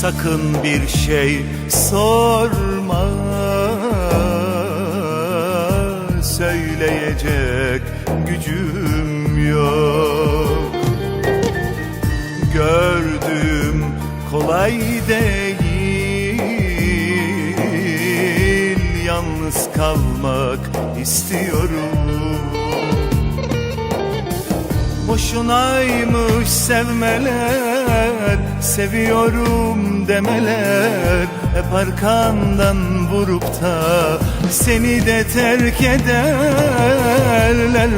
sakın bir şey sorma. Söyleyecek gücüm yok. Gördüğüm kolay değil. Yalnız kalmak istiyorum. Boşunaymış sevmeler Seviyorum demeler Hep arkandan vurup da Seni de terk ederler.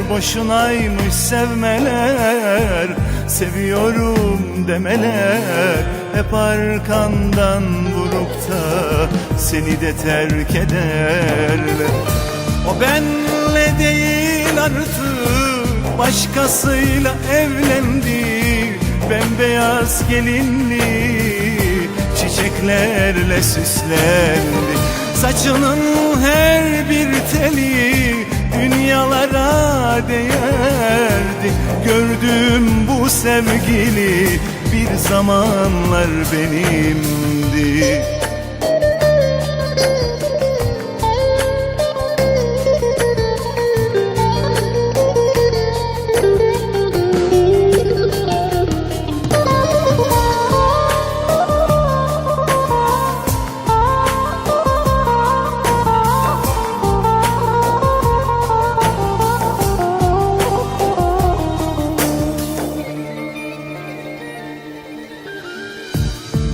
Boşunaymış sevmeler Seviyorum demeler Hep arkandan vurup da Seni de terk ederler. O benle değil artık Başkasıyla evlendi Bembeyaz gelinli Çiçeklerle süslendi. Saçının her bir teli Dünyalara değerdi. Gördüğüm bu sevgili Bir zamanlar benimdi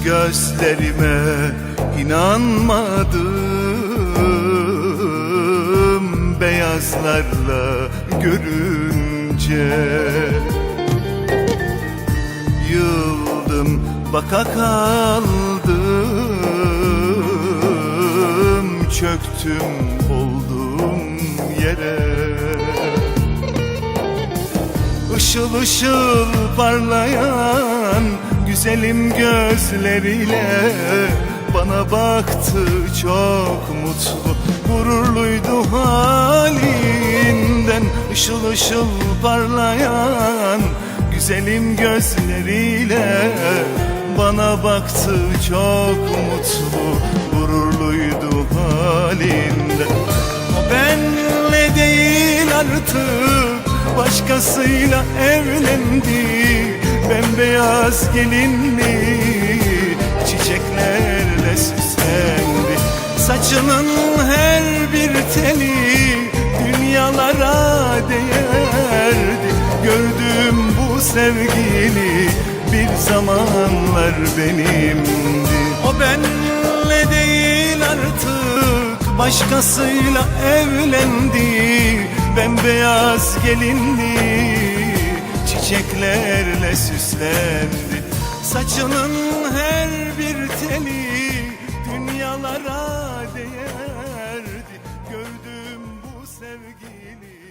Gözlerime inanmadım. Beyazlarla görünce Yıldım baka kaldım. Çöktüm olduğum yere. Işıl ışıl parlayan güzelim gözleriyle Bana baktı çok mutlu. Gururluydu halinden Işıl ışıl parlayan. Güzelim gözleriyle Bana baktı çok mutlu. Gururluydu halinden. O benle değil artık başkasıyla evlendi Bembeyaz gelinli çiçeklerle süslendi. Saçının her bir teli dünyalara değerdi. Gördüğüm bu sevgili bir zamanlar benimdi. O benle değil artık başkasıyla evlendi. Bembeyaz gelinli çiçeklerle süslendi. Saçının her bir teli dünyalara değerdi. Gördüğüm bu sevgili